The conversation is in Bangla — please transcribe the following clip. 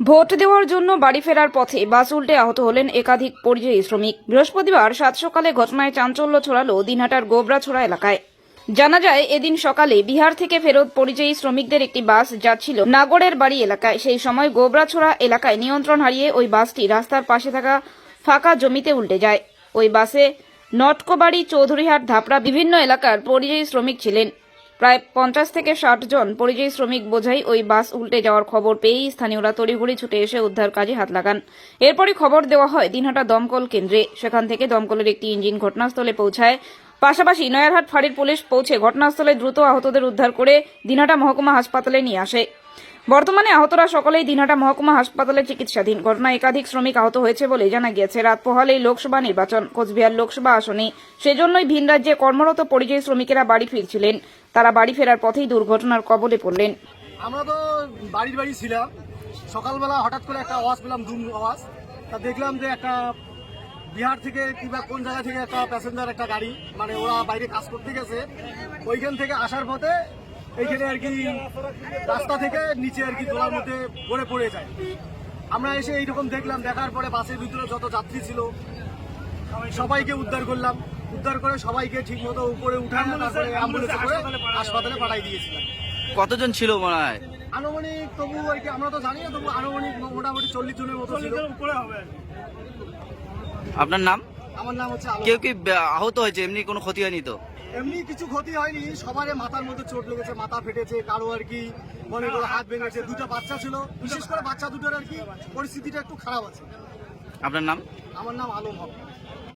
ভোট দেওয়ার জন্য বাড়ি ফেরার পথে বাস উল্টে আহত হলেন একাধিক পরিযায়ী শ্রমিক। বৃহস্পতিবার সাত সকালে ঘটনায় চাঞ্চল্য ছড়ালো দিনহাটার গোবরাছড়া এলাকায়। জানা যায়, এদিন সকালে বিহার থেকে ফেরত পরিযায়ী শ্রমিকদের একটি বাস যাচ্ছিল নাগরের বাড়ি এলাকায়। সেই সময় গোবরাছড়া এলাকায় নিয়ন্ত্রণ হারিয়ে ওই বাসটি রাস্তার পাশে থাকা ফাঁকা জমিতে উল্টে যায়। ওই বাসে নটকোবাড়ি, চৌধুরীহাট, ধাপড়া বিভিন্ন এলাকার পরিযায়ী শ্রমিক ছিলেন। প্রায় পঞ্চাশ থেকে ষাট জন পরিযায়ী শ্রমিক বোঝাই ওই বাস উল্টে যাওয়ার খবর পেয়েই স্থানীয়রা তড়িঘড়ি ছুটে এসে উদ্ধার কাজে হাত লাগান। এরপরই খবর দেওয়া হয়, দিনহাটা দমকল কেন্দ্রে। সেখান থেকে দমকলের একটি ইঞ্জিন ঘটনাস্থলে পৌঁছায়। পাশাপাশি নয়ারহাট ফাঁড়ির পুলিশ পৌঁছে ঘটনাস্থলে দ্রুত আহতদের উদ্ধার করে দিনহাটা মহকুমা হাসপাতালে নিয়ে আসে। বর্তমানে আহতরা সকলেই দিনহাটা মহকুমা হাসপাতালে চিকিৎসাধীন। ঘটনায় একাধিক শ্রমিক আহত হয়েছে বলে জানা গিয়েছে। রাত পোহালেই লোকসভা নির্বাচন, কোচবিহার লোকসভা আসনে। সেজন্যই ভিন রাজ্যে কর্মরত পরিযায়ী শ্রমিকেরা বাড়ি ফিরছিলেন। তারা বাড়ি ফেরার পথেই দুর্ঘটনার কবলে পড়লেন। আমরা তো বাড়ির বাড়ি ছিলাম। সকালবেলা হঠাৎ করে একটা আওয়াজ পেলাম দুম আওয়াজ। তা দেখলাম যে একটা বিহার থেকে কিংবা কোন জায়গা থেকে একটা প্যাসেঞ্জার একটা গাড়ি মানে ওরা বাইরে কাজ করতে গেছে। ওইখান থেকে আসার পথে এইখানে আর কি রাস্তা থেকে নিচে আর কি দোলার মধ্যে পড়ে পড়ে যায়। আমরা এসে এইরকম দেখলাম দেখার পরে বাসের ভিতরে যত যাত্রী ছিল সবাইকে উদ্ধার করলাম। উদ্ধার করে সবাইকে ঠিক মতো উপরে উঠান তারপরে অ্যাম্বুলেন্সে করে হাসপাতালে পাঠাই দিয়েছিলাম। কতজন ছিল মনে হয়? আনুমানিক তবু আর কি আমরা তো জানি না তবু আনুমানিক মোটামুটি চল্লিশ জনের মতো ছিল। আপনার নাম? আমার নাম হচ্ছে কেউ কি আহত হয়েছে? এমনি কোনো ক্ষতি হয়নি তো? এমনি কিছু ক্ষতি হয়নি সবারই মাথার মধ্যে চোট লেগেছে মাথা ফেটেছে কারও আর কি মনে করো হাত ভেঙেছে দুটো বাচ্চা ছিল। বিশেষ করে বাচ্চা দুটোর আর কি পরিস্থিতিটা একটু খারাপ আছে। আপনার নাম? আমার নাম আলম হক।